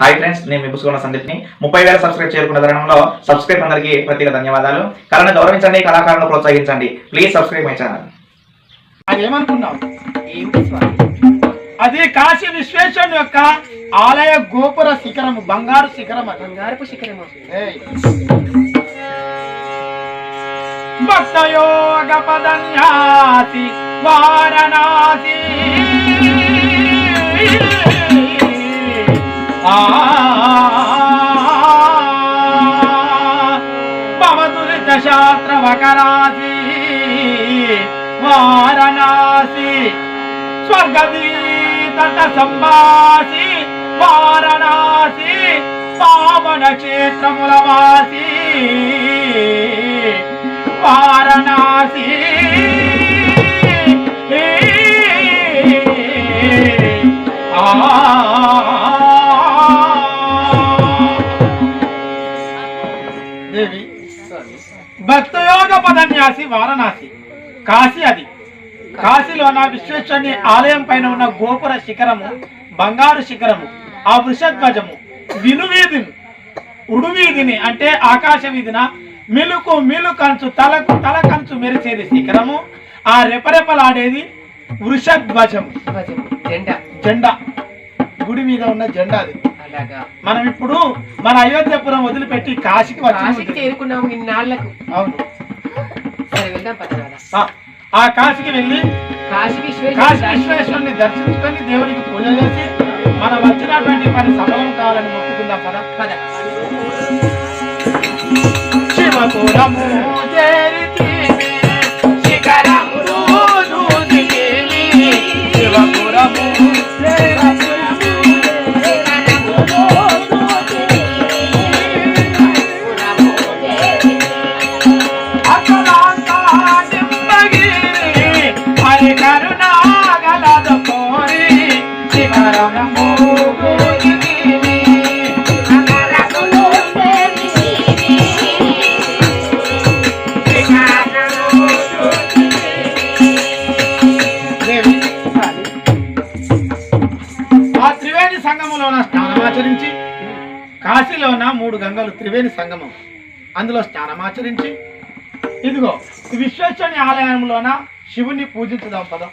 Hi friends నేను మీ పుసుకున్న సందీప్ని. ముప్పై వేల సబ్స్క్రైబ్ చేరుకున్న తరుణంలో సబ్స్క్రైబ్ అందరికీ ప్రత్యేక ధన్యవాదాలు. కళను గౌరవించండి కళాకారులను ప్రోత్సహించండి. ప్లీజ్ సబ్స్క్రైబ్ మై ఛానల్ అదేమనుకున్నావు అది కాశీ విశ్వేశ్వరుని యొక్క ఆలయ గోపుర శిఖరము బంగారు శిఖరం బంగారపు శిఖరము. ఏయ్. భక్తయోగ పదన్యాసి వారణాసి. ఆ భవదురిత శాస్త్ర వకరాసి వారణాసి స్వర్గదీతట సంవాసి వారణాసి పావన క్షేత్రముల వాసి వారణాసి ఆ భక్తయోగ పదన్యాసి వారణాసి. కాశీ అది. కాశీలో నా విశ్వేశ్వరుని ఆలయం పైన ఉన్న గోపుర శిఖరము బంగారు శిఖరము ఆ వృషధ్వజము వినువీధిని ఉడువీధిని అంటే ఆకాశ వీధిన మిలుకు మిలు కంచు తలకు తల కంచు మెరిసేది శిఖరము. ఆ రెపరెపలాడేది వృషధ్వజము. ధ్వజము జెండా. జెండా. గుడి మీద ఉన్న జెండా అది. మనం ఇప్పుడు మన అయోధ్యపురం వదిలిపెట్టి కాశీకి కాశీకి చేరుకున్నాము ఇన్నాళ్ళకు. అవును. సరే వెళ్దాం పదనాల ఆ- కాశీకి వెళ్ళి కాశీ కాశీ విశ్వేశ్వర విశ్వేశ్వరుని దర్శించుకొని దేవునికి పూజ చేసి మనం వచ్చినటువంటి పని సఫలం కావాలని మొక్కుకుందాం కదా పద. శివపురము. శివపురము త్రివేణి సంగమం. అందులో స్నానమాచరించి ఇదిగో ఈ విశ్వేశ్వరుని ఆలయంలోన శివుని పూజించుదాం పదం.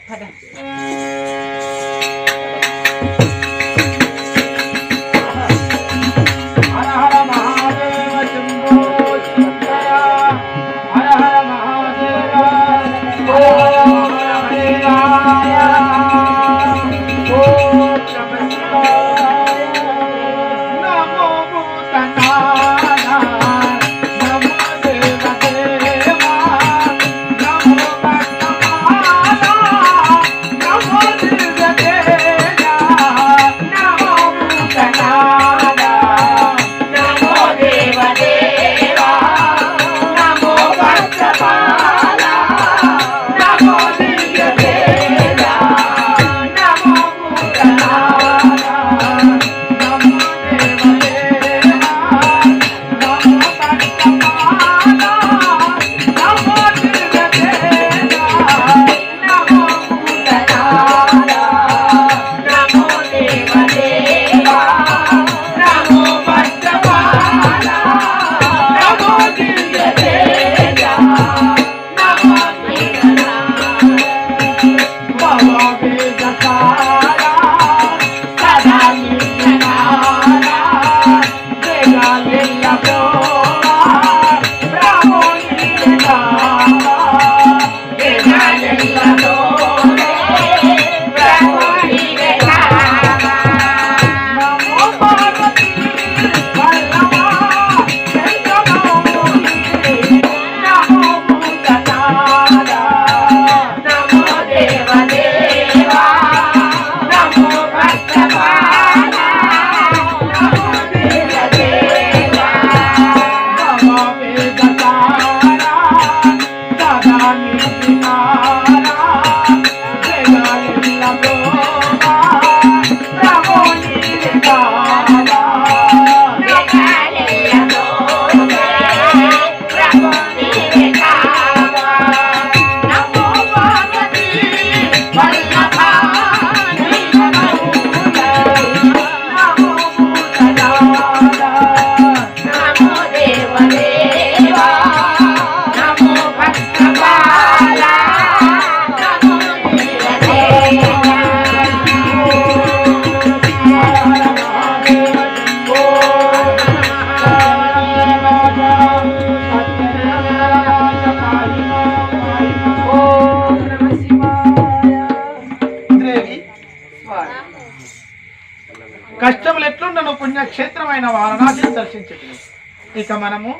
ఇక మనము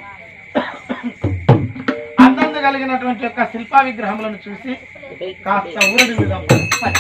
అందంద కలిగినటువంటి యొక్క శిల్పా విగ్రహములను చూసి కాస్త ఊరడి పద.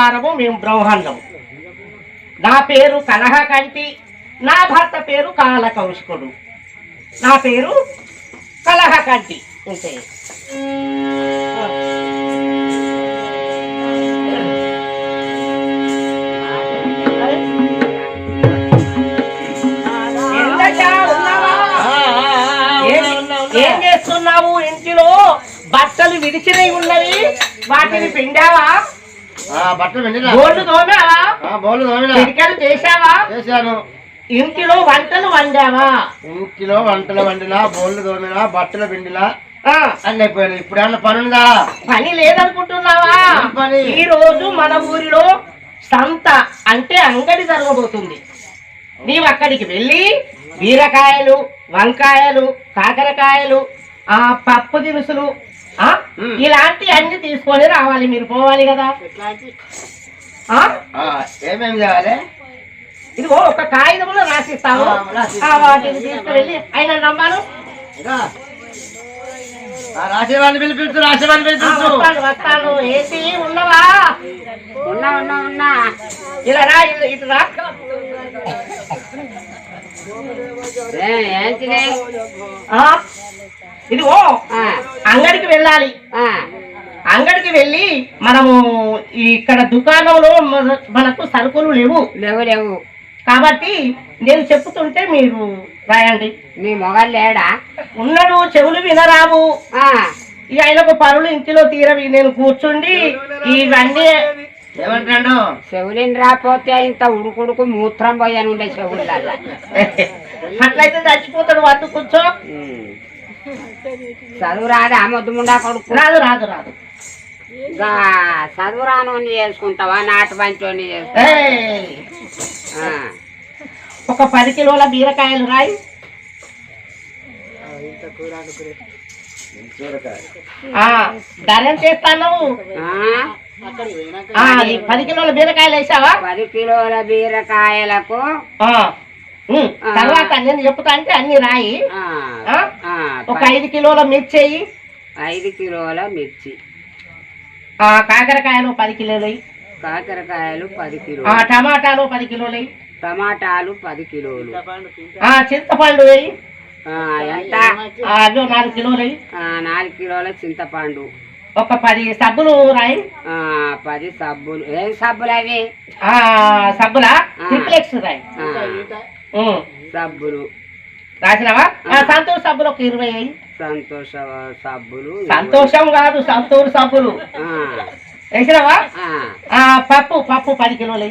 ఉన్నటువంటి వారము మేము బ్రహ్మాండము. నా పేరు కలహకంటి నా భర్త పేరు కాలకౌశికుడు. నా పేరు కలహకంటి అంతే ఏం చేస్తున్నావు ఇంటిలో? బట్టలు విడిచినవి ఉన్నవి? వాటిని పిండావా? బోర్డు తోమినా పిడికలు చేశావా? చేశాను. ఇంటిలో వంటలు వండావా? ఇంటిలో వంటలు వండినా బోళ్ళు తోమినా బట్టలు పిండినా అన్ని అయిపోయినాయి. ఇప్పుడు ఏమన్నా పని ఉందా పని లేదనుకుంటున్నావా పని? ఈ రోజు మన ఊరిలో సంత అంటే అంగడి జరగబోతుంది. నీవు అక్కడికి వెళ్ళి బీరకాయలు వంకాయలు కాకరకాయలు ఆ పప్పు దినుసులు. ఇలాంటి అన్ని తీసుకొని రావాలి మీరు పోవాలి కదా. ఆ? ఆ, ఏమేమి చేయాలి? ఇదిగో ఒక కాగితంలో రాసిస్తాను. ఆ, రాసిస్తా. ఆ, వాటిని తీసుకువెళ్ళి ఆయన నమ్మాను. రాసేవాడిని పిలిపించు వస్తాను ఏంటి ఉన్నవా? ఉన్నా ఉన్నా ఉన్నా. ఇలా రా ఇటు- ఇటు రా. ఏ, ఏంటిది? ఆ, ఇదిగో అంగడికి వెళ్ళాలి. ఆ, అంగడికి వెళ్ళి మనము ఈ ఇక్కడ దుకాణంలో మన- మనకు సరుకులు లేవు. లేవు లేవు. కాబట్టి నేను చెప్తుంటే మీరు రాయండి. మీ మొగలు లేడా? ఉన్నాడు చెవులు వినరావు. ఆ, ఇక ఆయనకు పనులు ఇంటిలో తీరవి. నేను కూర్చుండి ఇవన్నీ ఏమంటాడు చెవులిని రాకపోతే ఇంత ఉడుకుడుకు మూత్రం పోయాను ఉండే చెవులల్లా. అట్లయితే చచ్చిపోతాడు వద్దు కూర్చో. చదువు రాదా మొద్దు ముండా కొడుకు. రాదు రాదు రాదు. చదువు రానోని చేసుకుంటావా నాటు పంచోని ఒక పది కిలోల బీరకాయలు రాయి. ధర చేస్తాను పది కిలోల బీరకాయలు వేసావా? పది కిలోల బీరకాయలకు తర్వాత నేను చెప్తా అంటే అన్ని రాయి. ఒక ఐదు కిలోల మిర్చి. ఐదు కిలోల మిర్చి. ఆ కాకరకాయలు పది కిలోలు. కాకరకాయలు పది ఆ కిలోలు టమాటాలు పది కిలోలు. టమాటాలు పది కిలోలు. ఆ చింతపండు ఎంత? అదో నాలుగు కిలోలు. నాలుగు కిలోల చింతపండు. ఒక పది సబ్బులు రాయి. పది సబ్బులు. ఏం సబ్బులు అవి? సబ్బుల? ట్రిప్లెక్స్ రాయి. సబ్బులు. రాసినావా? ఆ, సంతూర్ సబ్బులు ఒక ఇరవై అయ్యి సంతోష సబ్బులు సంతోషం కాదు సంతూర్ సబ్బులు. వేసినావా? పప్పు పప్పు పది కిలోలు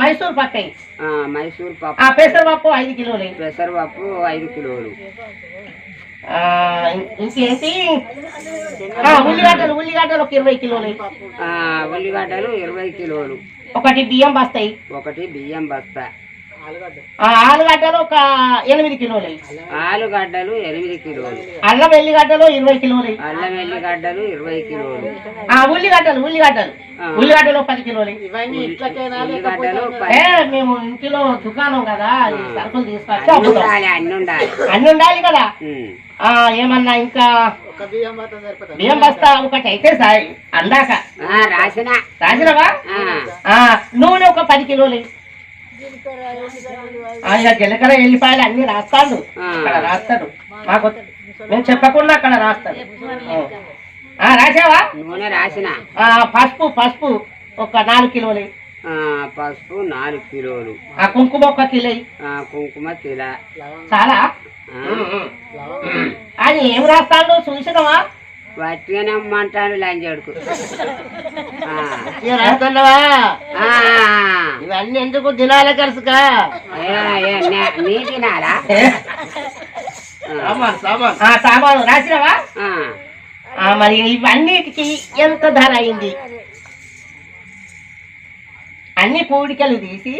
మైసూర్ పప్పు మైసూర్ ఆ పప్పు పెసరపప్పు ఐదు కిలోలు. పెసరపప్పు ఐదు కిలోలు. ఇంకేంటి? ఉల్లిగడ్డలు ఉల్లిగడ్డలు ఒక ఇరవై కిలోలు ఉల్లిగడ్డలు ఇరవై కిలోలు. ఒకటి బియ్యం బస్తాయి. ఒకటి బియ్యం బస్తా. ఆలుగడ్డలు ఒక ఎనిమిది కిలోలు. ఆలుగడ్డలు ఎనిమిది కిలోలు. అల్లం ఎల్లిగడ్డలు ఇరవై కిలోలు. అల్లం ఎల్లిగడ్డలు ఇరవై కిలోలు. ఆ ఉల్లిగడ్డలు ఉల్లిగడ్డలు. ఉల్లిగడ్డలు ఒక పది కిలోలు. పది- మేము ఇంటిలో దుకాణం కదా. సరుకులు తీసుకొచ్చి అన్ని. ఉండాలి. అన్ని ఉండాలి కదా. ఏమన్నా ఇంకా బియ్యం బస్తా ఒకటి అయితే సాయి అందాక. ఆ, రాసిన. రాసినవా? ఆ, ఆ నూనె ఒక పది కిలోలు. ఇయ్యి. ఆ, ఇక జీలకర్ర ఎల్లిపాయలు అన్ని రాస్తాడు. అక్కడ రాస్తాడు. మాకు మేము చెప్పకుండా అక్కడ రాస్తాడు. రాసావా? నూనె రాసిన. ఆ, పసుపు పసుపు ఒక నాలుగు కిలోలు పసుపు నాలుగు కిలోలు. ఆ కుంకుమ ఒక కిలో కుంకుమ తిల చాలా? అది ఏం రాస్తాడు? చూసినవా? వట్టిగానే అమ్మంటాడు లంజడుకు. ఇవన్నీ ఎందుకు దినాల ఏ, నే- నీ తినాలా సామాన్ రాసినవా? ఆ, ఆ, మరి ఇవన్నిటికి ఎంత ధర అయింది? అన్ని పూడికలు తీసి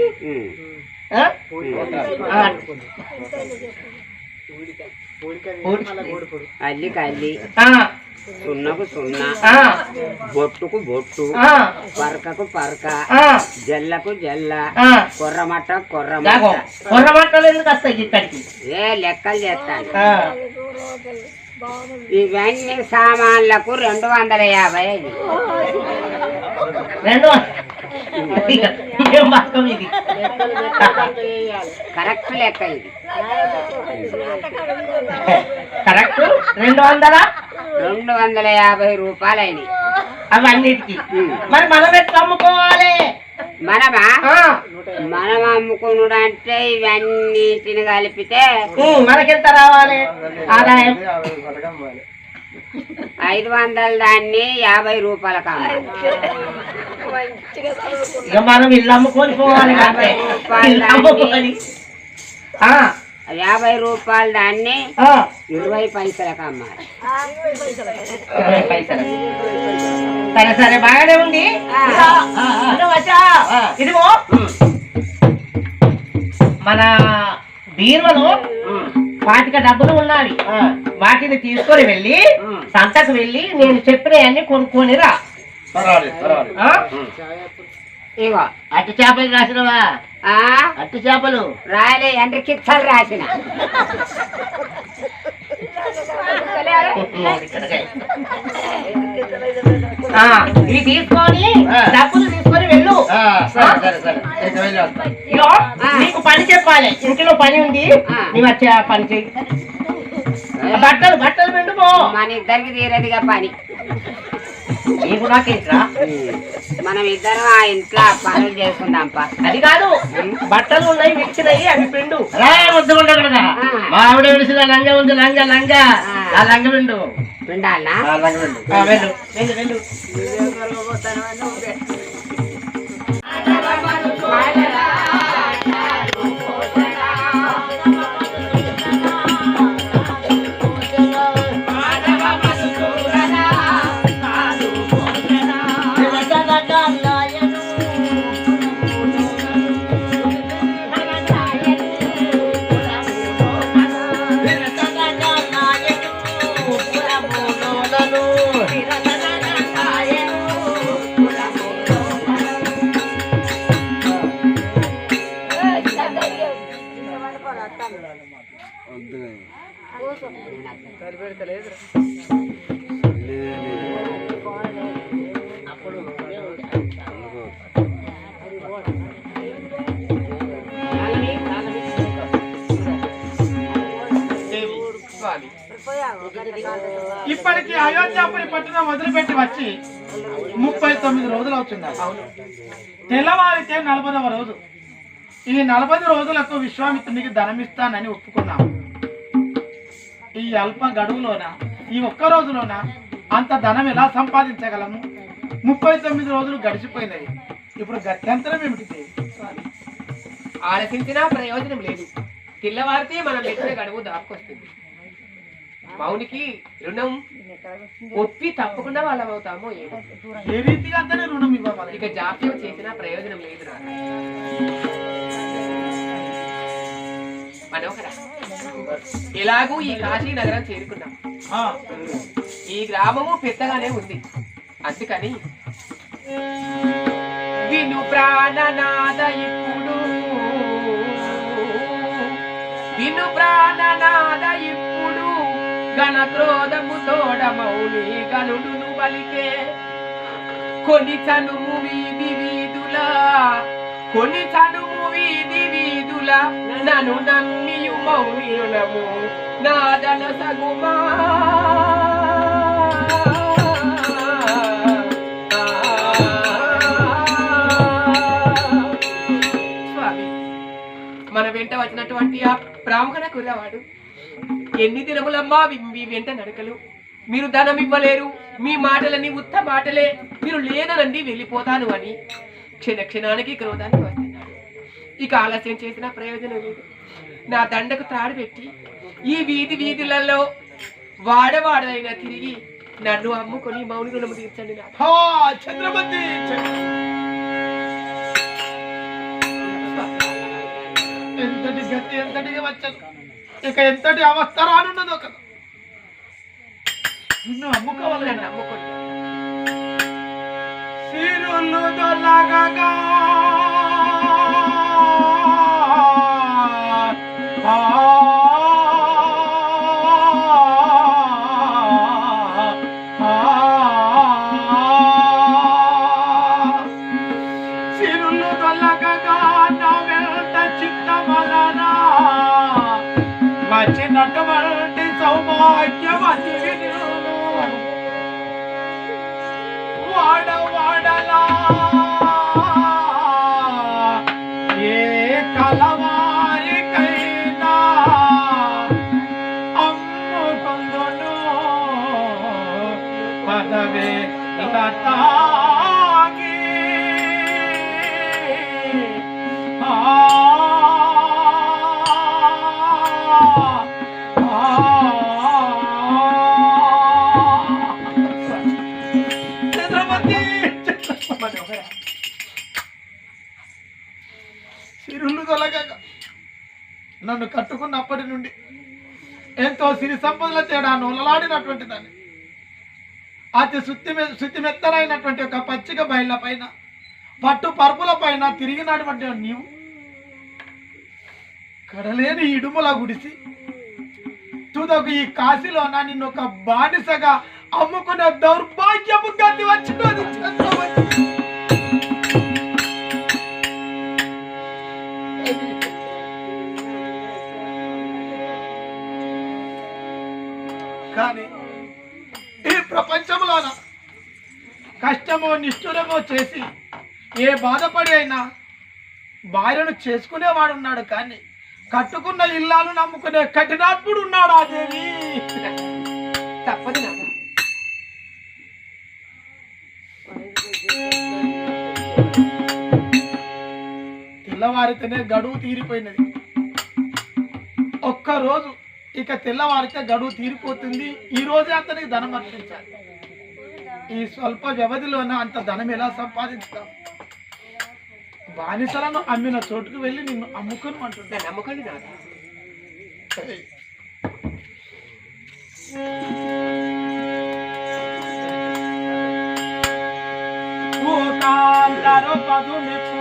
అల్లి కల్లి ఆ, సున్నకు సున్న బొట్టుకు బొట్టు పరకకు పరక జల్లకు జల్ల. కొర్రమట్ట జాగో. కొర్రమట్ట. కొర్ర బట్టలు ఎందుకు వస్తాయి ఇక్కడికి ఏ లెక్కలు చేస్తాను? ఇవన్నీ సామాన్లకు రెండు వందల యాభై అయింది రెండు కరెక్ట్ లెక్క ఇది. కరెక్ట్? రెండు వందల? రెండు వందల యాభై రూపాయలు అయినాయి అవన్నిటికి మరి మనం ఎట్లా అమ్ముకోవాలి? మనమా? మనం అమ్ముకున్నాడు అంటే ఇవన్నిటిని కలిపితే మనకెంత రావాలి? ఆదాయం? ఐదు వందల దాన్ని యాభై రూపాయలకు అమ్మాలి ఇక మనం ఇల్లు అమ్ముకొని పోవాలి యాభై. రూపాయలు దాన్ని ఆ, ఇరవై పైసలకు అమ్మాలి. ఇరవై పైసలు. సరే సరే బాగానే ఉంది. ఆ. ఇదిగో మన బీరువలో పాతిక డబ్బులు ఉన్నవి వాటిని తీసుకొని వెళ్ళి సంతకు వెళ్ళి నేను చెప్పినవన్నీ కొనుక్కొని రా? ఇగో. అట్టి చేపలు రాసినవా? ఆ? అట్టి చేపలు. రాయలే ఎండ్రికిచ్చలు రాసిన. ఆ, ఇవి తీసుకొని డబ్బులు తీసుకొని వెళ్ళు. నీకు పని చెప్పాలి. ఇంటిలో పని ఉంది. ఆ. నీవు వచ్చి పని చెయ్యి బట్టలు బట్టలు పిండుకో. మన ఇద్దరికి తీరేదిగా పని. మనం ఇద్దరం ఆ ఇంట్లో పనులు చేసుకుందాం పా అది కాదు బట్టలు ఉన్నాయి విడిచినాయి అవి పిండు. రా, ముద్దుగుండ కదా. మా ఆవిడ విడిసిన లంగ ఉంది లంగ లంగ. ఆ. ఆ లంగ విండు పిండాలనా ఆ వచ్చి ముప్పై తొమ్మిది రోజులు అవుతుంది తెల్లవారితే నలభైవ రోజు. ఈ నలభై రోజులకు విశ్వామిత్రునికి ధనమిస్తానని ఒప్పుకున్నాం. ఈ అల్ప గడువులోన ఈ ఒక్క రోజులోన అంత ధనం ఎలా సంపాదించగలము? ముప్పై తొమ్మిది రోజులు గడిచిపోయినవి ఇప్పుడు గత్యంతరం ఏమిటి? ఆలోచించినా ప్రయోజనం లేదు. తెల్లవారితే మనం పెట్టిన గడువు దాపుకొస్తుంది మౌనికి రుణం ఒప్పి తప్పకుండా వాళ్ళం అవుతామో ఏమో. ఏ రీతిగా అంతనే రుణం ఇవ్వాలి ఇక జాప్యం చేసినా ప్రయోజనం లేదు మనోహర ఎలాగూ ఈ కాశీ నగరం చేరుకున్నాం. ఆ, ఈ గ్రామము పెద్దగానే ఉంది. అందుకని విను ప్రాణనాద ఇప్పుడు విను ప్రాణనాద ఇప్పుడు గణ క్రోధము తోడ మౌని గనుడును బలికే. కొని చనుము వీధి వీధులా కొని చనుము వీధి వీధుల నన్ను నమ్మియు మౌనియులము నాదన సగుమా. స్వామి మన వెంట వచ్చినటువంటి ఆ బ్రాహ్మణ కుర్రవాడు ఎన్ని దినములమ్మా మీ వెంట నడకలు? మీరు ధనం ఇవ్వలేరు. మీ మాటలని ఉత్త మాటలే. మీరు లేదనండి వెళ్ళిపోతాను అని క్షణ క్షణానికి క్రోధానికి వస్తున్నాడు. ఇక ఆలస్యం చేసిన ప్రయోజనం లేదు. నా దండకు తాడు పెట్టి ఈ వీధి వీధులలో వాడవాడైనా తిరిగి నన్ను అమ్ముకొని మౌని రుణము తీర్చండి నా చంద్రమతి ఎంతటి గతి ఎంతటిగా వచ్చాను ఇక ఎంతటి అవస్థ రానున్నదో కదా. నిన్ను అమ్ముకోవాలి నన్ను సిరులు ఆ, సిరులు దొలగగా నా వెంట చిత్తమలనా వచ్చినటువంటి సౌభాగ్యమతి వినులు వాడ వాడలా సిరులు తొలగక నన్ను కట్టుకున్నప్పటి నుండి ఎంతో సిరి సంపదల తేడా నొలలాడినటువంటి దాన్ని. అతి శుద్ధి శుద్ధిమెత్తనైనటువంటి ఒక పచ్చిక బయళ్ళ పైన పట్టు పరుపుల పైన తిరిగినటువంటి నీవు కడలేని ఇడుముల గుడిసి తుదకు ఈ కాశీలోన నిన్ను ఒక బానిసగా అమ్ముకునే దౌర్భాగ్యము గది వచ్చినది కానీ ఈ ప్రపంచంలోన కష్టమో నిష్ఠురమో చేసి ఏ బాధపడి అయినా భార్యను చేసుకునేవాడు ఉన్నాడు కానీ కట్టుకున్న ఇల్లాలు నమ్ముకునే కఠినాత్ముడు ఉన్నాడు ఆ దేవి? తప్పదు నాన్న. తెల్లవారితేనే గడువు తీరిపోయినది. ఒక్క రోజు ఇక తెల్లవారితే గడువు తీరిపోతుంది. ఈ రోజే అతనికి ధనం అర్పించాలి. ఈ స్వల్ప వ్యవధిలోన అంత ధనం ఎలా సంపాదించుతాం? బానిసలను అమ్మిన చోటుకు వెళ్ళి నిన్ను అమ్ముకుని అంటుంటా నమ్మకండి నాన్న భూతాంతర పదునెప్పుడు ఆ,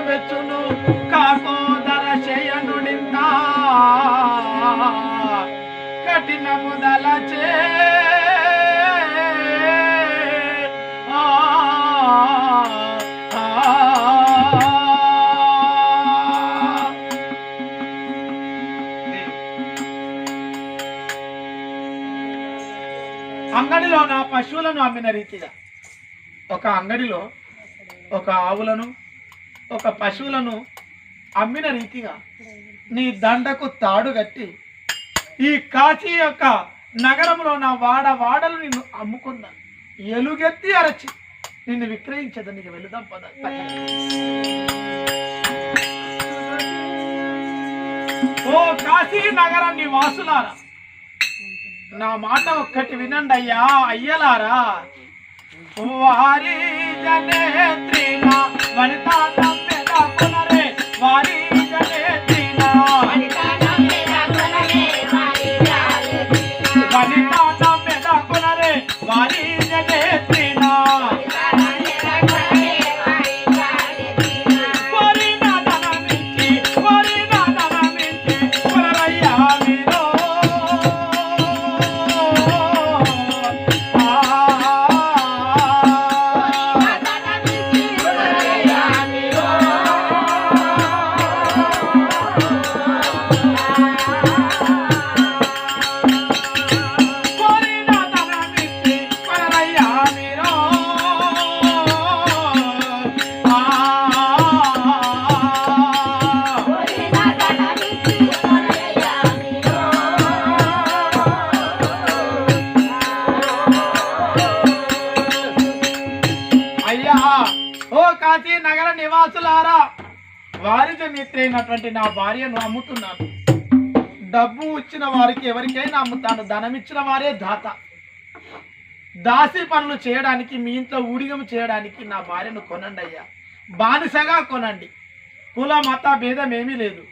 ಮೆಚ್ಚುನು ಕಾಕೋದರ ಶಯನುಡಿಂದ ಕಠಿಣ ಮೊದಲ అంగడిలో నా పశువులను అమ్మిన రీతిగా. ఒక అంగడిలో ఒక ఆవులను ఒక పశువులను అమ్మిన రీతిగా నీ దండకు తాడు కట్టి ఈ కాశీ యొక్క నగరంలో నా వాడ వాడలు నిన్ను అమ్ముకుందా ఎలుగెత్తి అరచి నిన్ను విక్రయించదు. నీకు వెళుదాం పద. ఓ కాశీ నగర నివాసులారా నా మాట ఒక్కటి వినండి అయ్యా అయ్యలారా. વારી જને ત્રીના વનતા అయినటువంటి నా భార్యను అమ్ముతున్నాను. డబ్బు ఇచ్చిన వారికి ఎవరికైనా అమ్ముతాను. ధనం ఇచ్చిన వారే దాత. దాసి పనులు చేయడానికి మీ ఇంట్లో ఊడిగం చేయడానికి నా భార్యను కొనండి అయ్యా. బానిసగా కొనండి. కుల మత భేదం ఏమీ లేదు.